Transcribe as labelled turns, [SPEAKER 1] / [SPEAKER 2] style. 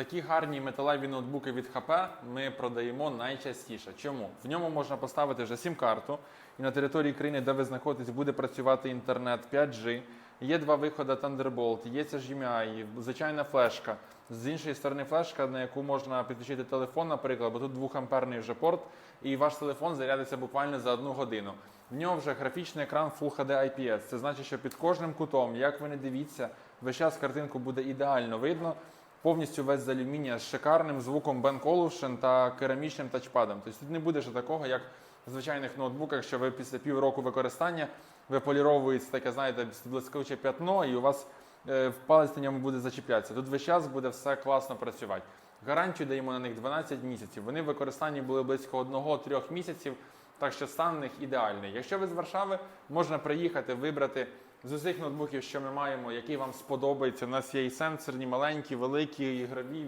[SPEAKER 1] Такі гарні металеві ноутбуки від HP ми продаємо найчастіше. Чому? В ньому можна поставити вже сім-карту, і на території країни, де ви знаходитесь, буде працювати інтернет 5G. Є два виходи Thunderbolt, є ця HDMI, звичайна флешка. З іншої сторони, флешка, на яку можна підключити телефон, наприклад, бо тут 2-амперний вже порт, і ваш телефон зарядиться буквально за одну годину. В нього вже графічний екран Full HD IPS. Це значить, що під кожним кутом, як ви не дивіться, весь час картинку буде ідеально видно. Повністю весь з алюмінія з шикарним звуком Ben Olufsen та керамічним тачпадом. Тобто тут не буде ще такого, як в звичайних ноутбуках, що ви після півроку використання виполіровується таке, знаєте, блискуче п'ятно, і у вас е, в палець на ньому буде зачіплятися. Тут весь час буде все класно працювати. Гарантію даємо на них 12 місяців. Вони в використанні були близько 1-3 місяців, так що стан в них ідеальний. Якщо ви з Варшави, можна приїхати, вибрати з усіх ноутбуків, що ми маємо, який вам сподобається. У нас є і сенсорні, маленькі, великі, ігрові.